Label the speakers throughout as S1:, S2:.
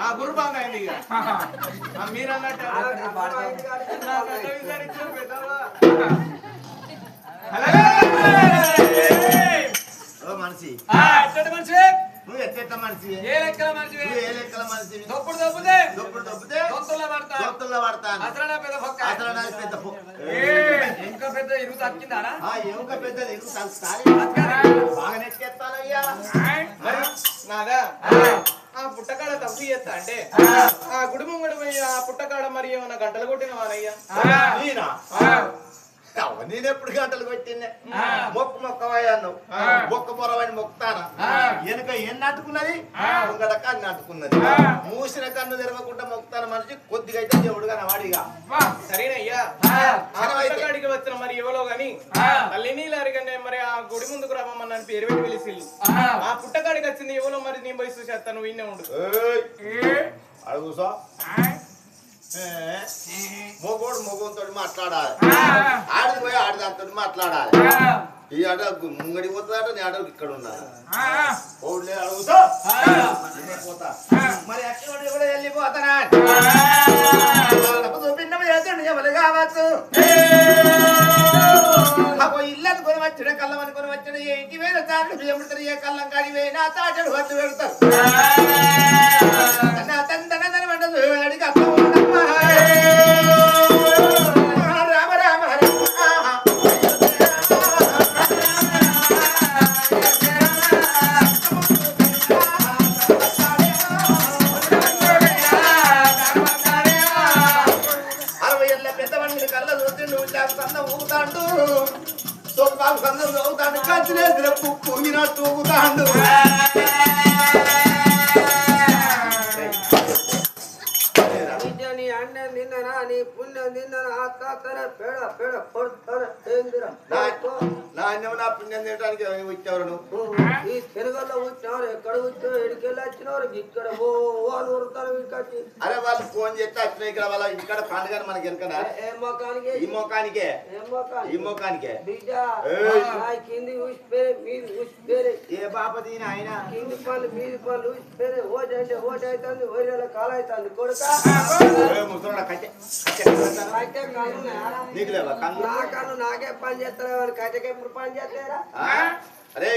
S1: ఆ గురు బాగా అయింది ఇక. మీరు అన్నట్టు
S2: మనిషి.
S3: మనిషి.
S2: నువ్వు ఎట్ట మనిషి.
S3: ఏ లెక్కల మనిషి?
S2: ఏ లెక్కల మనిషి?
S3: దొప్పుడు దొప్పుతే
S2: దొప్పుడు దొబ్బితే
S3: దొంతుల్లో పడతా.
S2: దొత్తుల్లో పడతాను
S3: అసలు నా పెద్ద పక్క
S2: అసలు నాది పెద్ద పొ-
S3: ఇంకా పెద్ద ఇరుగు తక్కిందానా
S2: ఆ ఎముక పెద్దది ఎందుకు తలుస్తాది బాగా
S1: మరి నాదా? ఆ పుట్టకాడ తప్పు చేస్తా అంటే ఆ. గుడి ముంగడు పోయి ఆ పుట్టకాడ మరి ఏమన్నా గంటలు కొట్టిన వానయ్యా
S2: నేనా నేను ఎప్పుడు గంటలు పెట్టిన మొక్కు మొక్కవయ్య అన్నావు మొక్క పొరవని మొక్కుతానా? వెనుక ఏం నాటుకున్నది? ముంగడ కన్ను నాటుకున్నది. మూసిన కన్ను తెరవకుండా మొక్కుతాను మనిషి కొద్దిగా అయితే దేవుడుగా వాడిగా
S1: సరేనయ్యా. వచ్చిన మరి ఎవరో గాని తల్లి నీళ్ళు అరిగనే మరి ఆ గుడి ముందుకు రమ్మని అని పేరు పెట్టి పిలిచిల్లు ఆ. పుట్టకాడికి వచ్చింది ఎవరో మరి నీ పోయి చూసేస్తా నువ్వు ఇన్నే ఉండు.
S2: అడుగు సో మొగోడు మొగోతో మాట్లాడాలి. ఆడికి పోయి ఆడిదాంతో మాట్లాడాలి. ఈ ఆట ముంగడి పోతుందట నీ ఆట ఇక్కడ ఉండాలి ఓడ్లే అడుగు సో నేనే పోతా. మరి అక్కడ కూడా వెళ్ళిపోతానా ఎవరు కావచ్చు? అబ్బో ఇల్లు కొని వచ్చిన కళ్ళం అనుకొని వచ్చిన ఏ ఇంటి వేల తాడు బియ్యం పెడతారు ఏ కళ్ళం కాడి వేనా తాటడు వద్దు పెడతారు కళ్ళ చూస్తే నువ్వు చేస్తాను సన్న ఊగుతాండు. సొక్కాలు చదువుతాడు ఊగుతాండు. పుప్పు పుంగినట్టు ఊగుతాండు.
S4: నీ పుణ్యం తిన్ననా ఆత్తాతన పేడ పేడ
S2: నాణ్యం నా పుణ్యం తినడానికి వచ్చేవారు నువ్వు?
S4: ఈ తెలుగులో వచ్చినారు ఎక్కడ వచ్చావు ఎడికెళ్ళి వచ్చినారు ఇక్కడ ఓ అని ఉడతారు ఇక్కడ
S2: అరే వాళ్ళు ఫోన్ చేస్తే వచ్చిన ఇక్కడ వాళ్ళ ఇక్కడ పండుగ మనకి వెనకనా
S4: ఏ మొఖానికి
S2: ఈ మొఖానికే ఈ మొఖానికే
S4: కింది ఊసిపోయి మీది ఊసిపోయి
S2: ఏ బాపతి ఆయన?
S4: కింది పళ్ళు మీది పళ్ళు ఊసిపోయి ఓటు అంటే ఓటు అవుతుంది ఓరేళ్ళ కాలు అవుతుంది కొడుక
S2: ముసలోడా కట్టె. నీకు లేవా? కన్ను?
S4: నా కన్ను నాకే పని చేస్తారు కట్టెకి ఎప్పుడు పని చేస్తారా
S2: ఆ? అరే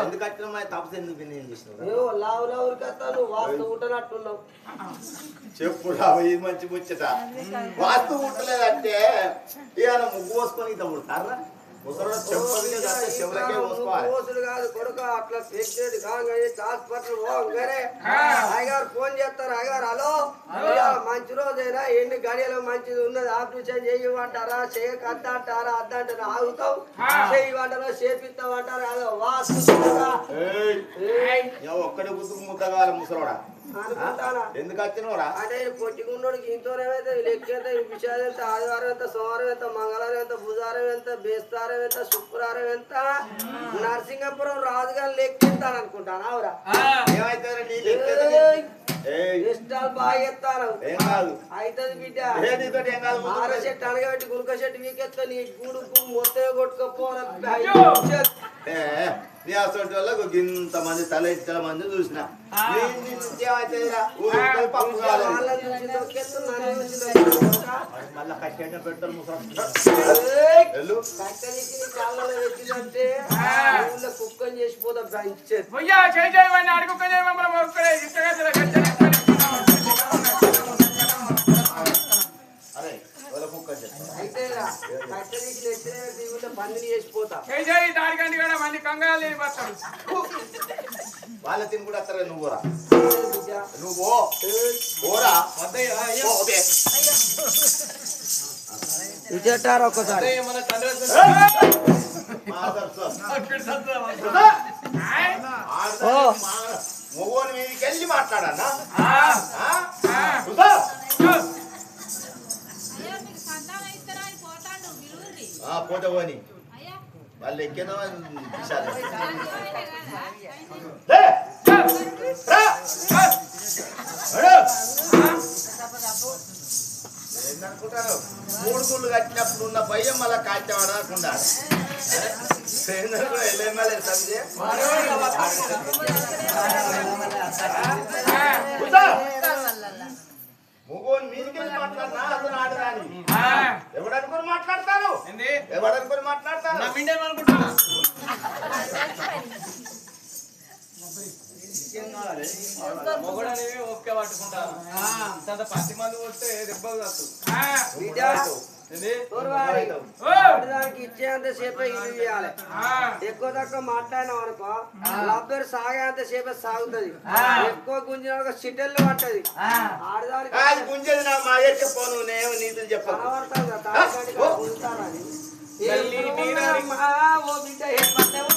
S2: ఎందుకు వచ్చిన మా తపస్సు ఎందుకు నేను చేసినావు
S4: నువ్వు లావు లావురికి వస్తాను వాస్తు ఉంటున్నట్టున్నావు
S2: చెప్పు రావు ఇది మంచి ముచ్చట. వాస్తు ఉండలేదంటే ఇవాళ ముగ్గు పోసుకొని ఇంత ఉంటారా కదా
S4: కొడుక అట్లా పెట్టేది హాస్పిటల్ పోగానే అయ్యగారు ఫోన్ చేస్తారు అయ్యగారు హలో మంచి రోజైనా? ఎన్ని గడియలో మంచిది ఉన్నది? ఆపరేషన్ చేయమంటారా చేయకద్ద అంటారా అద్ద అంటారా ఆగుతావు చేయమంటారా చేపిస్తావు అంటారా? అదో
S2: ఇక ఒక్కడే గుర్తుకు ముద్దగాల ముసలోడా? ఎందుకు వచ్చినవరా
S4: అంటే పొట్టిగున్నోడికి ఇంతోనేమైతే లెక్కేత విషయాలు ఎంత ఆదివారం ఎంత సోమవారం ఎంత మంగళవారం ఎంత బుధవారం ఎంత బేస్తారం ఎంత శుక్రవారం ఎంత నరసింగపురం రాజుగారు లెక్కిస్తాను అనుకుంటాను అవురా?
S2: ఏమైతే నీ లెక్క ఏయ్
S4: ఇష్టాలు బాగా ఎత్తాను.
S2: ఏం కాదు.
S4: అవుతుంది బిడ్డ. ఆర చెట్టు అనగబెట్టి గునుక చెట్టు వీకెత్తా నీ గూడు మొత్తం కొట్టుకపోవాలి
S2: ఏ, నీ అసలు వాళ్ళకు ఇంత మంది తల ఇచ్చల మంది చూసిన. మళ్ళా కట్టేట పెడతారు ముసలి
S4: కుక్కని
S3: ఇష్టగా
S2: అరే వాళ్ళ కుక్క
S4: అయితే పందిని చేసిపోతా
S3: చేయి దానికంటే కూడా మంది కంగారు లేని పడతాడు
S2: వాళ్ళ తిని కూడా వస్తారా నువ్వు రా. నువ్వు ఓకే.
S4: ఇచ్చేటారు ఒక్కసారి.
S2: మొగోని మీదకి వెళ్ళి మాట్లాడన్నా పోతే పోని.
S5: అయ్యా.
S2: వాళ్ళు! నడు! ఏందనుకుంటారు? మూడు గుళ్ళు కట్టినప్పుడు ఉన్న భయం మళ్ళా కాల్చేవాడు అనుకున్నా కూడా కూర్చో! మీదికెళ్ళి మాట్లాడినా అతను ఎవడనుకుని మాట్లాడతాను
S1: ఏంది?
S2: ఎవడనుకుని మాట్లాడతాను
S1: మొగడనేవి ఓకే పట్టుకుంటాను అంత పది మంది వస్తే దెబ్బలు
S4: దానికి ఇచ్చేంత సేపే ఇల్లు చేయాలి.
S3: ఆ,
S4: ఎక్కువ తక్కువ మాట్లాడినాం అనుకో లబ్బర్ సాగేంత సేపే సాగుతుంది. ఎక్కువ గుంజిన సిట్టెల్లో పట్టది. ఆడదానికి
S2: గుంజేది నా మా పోను నేను నీతులు చెప్పను.
S4: బిడ్డ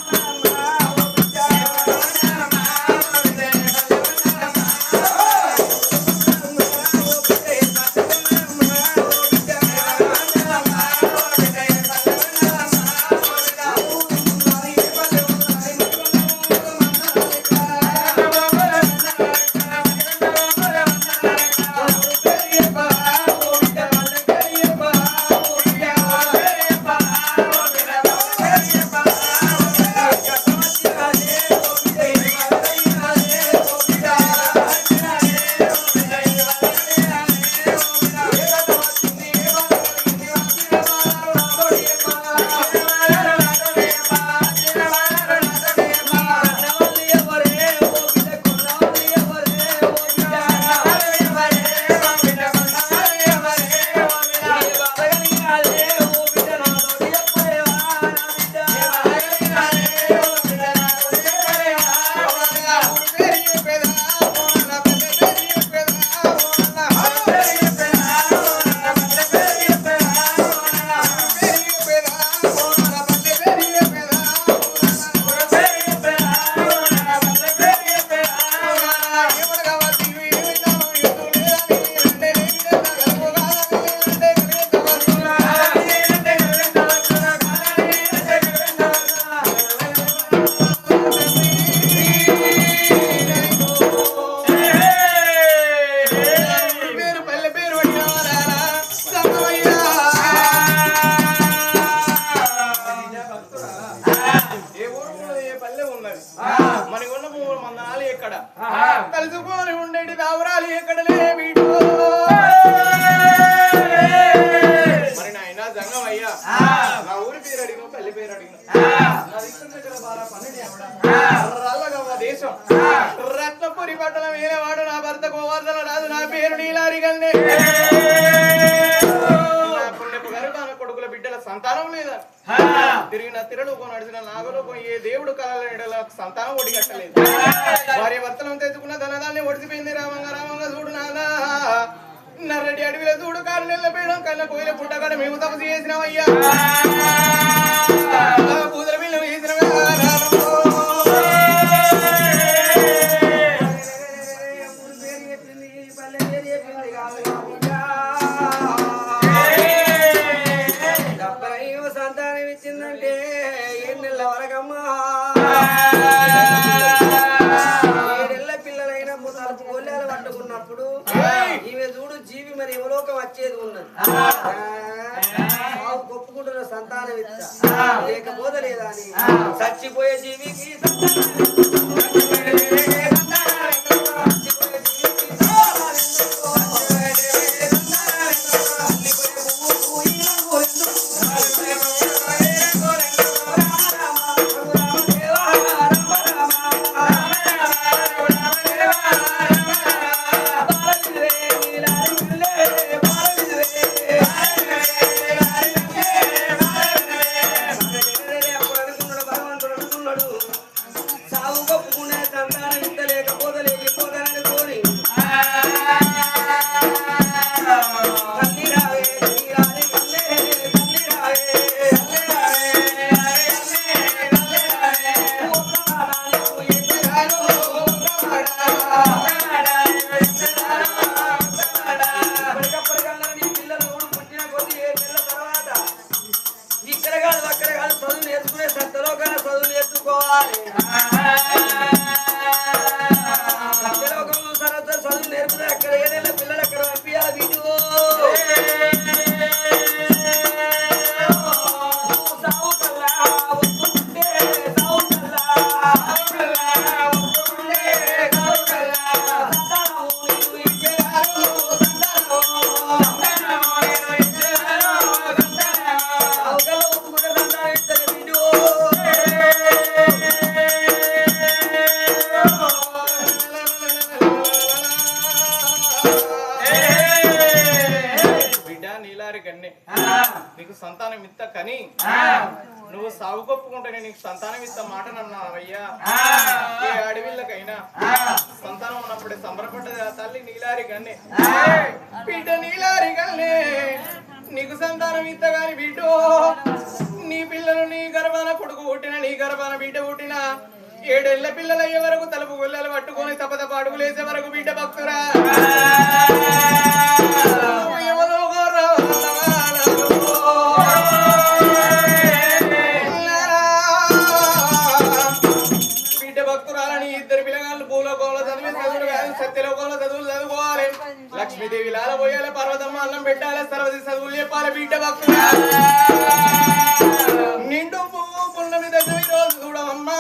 S4: ఏ
S1: ఊరు ఉన్నది, ఏ పల్లె ఉన్నది? మనకి ఉన్న భూములు మన నాలు ఎక్కడ కలుసుకొని ఉండేటి దావరాలు ఎక్కడ లేవీడు మరి నాయన జంగం అయ్యా. నా ఊరి పేరు అడిగిన పల్లె పేరు అడిగిన నా దగ్గర బారా పన్నెండు ఎవడా? రల్లగవ్వ దేశం. రత్నపురి పట్టణం వేరేవాడు నా భర్త గోవర్ధన రాజు నా పేరు నీలారి గన్నే కొడుకుల బిడ్డల సంతానం లేదా? తిరిగిన తిరలోకం నడిచిన నాగలోకం ఏ దేవుడు కలల సంతానం ఒడిగట్టలేదు. భార్య భర్తలను తెచ్చుకున్న ధనదాన్ని ఒడిసిపోయింది రామంగా రామంగా చూడు నానా. నర్రెడ్డి అడవిలో చూడు కాడు నిల్లపోయడం కన్న కోయిల పుట్టగాడ మేము తపస్సు చేసినామయ్యా.
S4: గొల్లెలు పట్టుకున్నప్పుడు ఈమె చూడు జీవి మరి ఎవలోకం వచ్చేది ఉన్నది. సాగు కొప్పుకుంటున్న సంతానం ఇచ్చా లేకపోతే లేదా అని. చచ్చిపోయే జీవికి Hare
S1: నీకు సంతానం ఇత్త కని. నువ్వు సాగు కొప్పుకుంటేనే నీకు సంతానం ఇత్త మాట నన్నావయ్యా. ఏ అడవిళ్ళకైనా. సంతానం ఉన్నప్పుడే సంబరపడ్డది తల్లి నీలారి కన్నే. బిడ్డ నీలారి కన్నే. నీకు సంతానం ఇత్త గాని బిడ్డో. నీ పిల్లలు నీ గర్భాన కొడుకు పుట్టిన నీ గర్భాన బిడ్డ పుట్టిన. ఏడేళ్ళ పిల్లలు అయ్యే వరకు తలుపు గుల్లలు పట్టుకొని తప్ప అడుగులేసే వరకు బిడ్డ భక్తురా. పెట్టాల సర్వది చదువు చెప్పాలి బిడ్డ భక్తురా నిండు పువ్వు పున్నమి దశమి రోజు చూడమమ్మా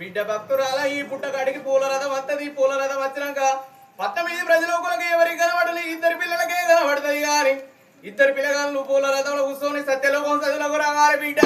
S1: బిడ్డ భక్తురాల ఈ పుట్టగాడికి పూల రథం వత్తది. పూల రథం వచ్చినాక పట్టమీది ప్రజలోకులకు ఎవరికి కనబడలే? ఇద్దరు పిల్లలకే కనబడుతుంది గాని ఇద్దరు పిల్లగాళ్ళు పూల రథంలో కూర్చొని సత్యలోకం చదువులకు రావాలి బిడ్డ.